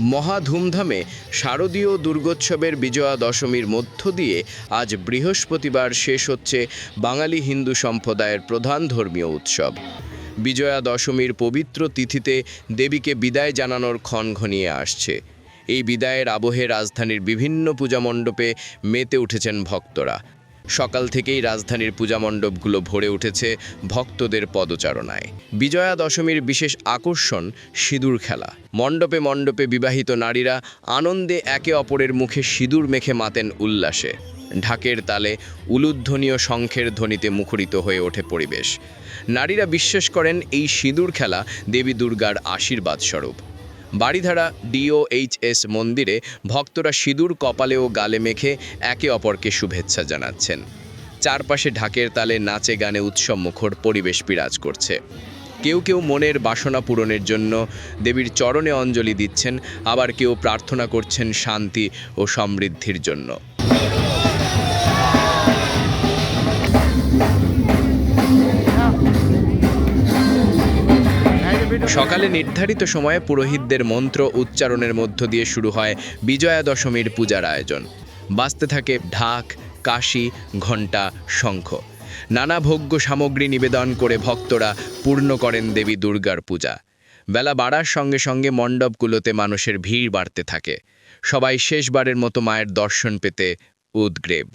মহা ধুমধামে শারদীয় দুর্গোৎসবের বিজয়া দশমীর মধ্য দিয়ে আজ বৃহস্পতিবার শেষ হচ্ছে বাঙালি হিন্দু সম্প্রদায়ের প্রধান ধর্মীয় উৎসব। বিজয়া দশমীর পবিত্র তিথিতে দেবীকে বিদায় জানানোর ক্ষণ ঘনিয়ে আসছে। এই বিদায়ের আবহে রাজধানীর বিভিন্ন পূজা মণ্ডপে মেতে উঠেছেন ভক্তরা। সকাল থেকেই রাজধানীর পূজা মণ্ডপগুলো ভরে উঠেছে ভক্তদের পদচারণায়। বিজয়া দশমীর বিশেষ আকর্ষণ সিঁদুর খেলা। মণ্ডপে মণ্ডপে বিবাহিত নারীরা আনন্দে একে অপরের মুখে সিঁদুর মেখে মাতেন উল্লাসে। ঢাকের তালে উলুধ্বনীয় শঙ্খের ধ্বনিতে মুখরিত হয়ে ওঠে পরিবেশ। নারীরা বিশ্বাস করেন এই সিঁদুর খেলা দেবী দুর্গার আশীর্বাদ স্বরূপ বাড়িধারা ডিওএইচএস মন্দিরে ভক্তরা সিঁদুর কপালে ও গালে মেখে একে অপরকে শুভেচ্ছা জানাচ্ছেন। চারপাশে ঢাকের তালে নাচে গানে উৎসব মুখর পরিবেশ বিরাজ করছে। কেউ কেউ মনের বাসনা পূরণের জন্য দেবীর চরণে অঞ্জলি দিচ্ছেন, আবার কেউ প্রার্থনা করছেন শান্তি ও সমৃদ্ধির জন্য। সকালে নির্ধারিত সময়ে পুরোহিতদের মন্ত্র উচ্চারণের মধ্য দিয়ে শুরু হয় বিজয়া দশমীর পূজার আয়োজন। বাঁচতে থাকে ঢাক, কাশি, ঘণ্টা, শঙ্খ। নানা ভোগ্য সামগ্রী নিবেদন করে ভক্তরা পূর্ণ করেন দেবী দুর্গার পূজা। বেলা বাড়ার সঙ্গে সঙ্গে মণ্ডপগুলোতে মানুষের ভিড় বাড়তে থাকে। সবাই শেষবারের মতো মায়ের দর্শন পেতে উদ্গ্রেব।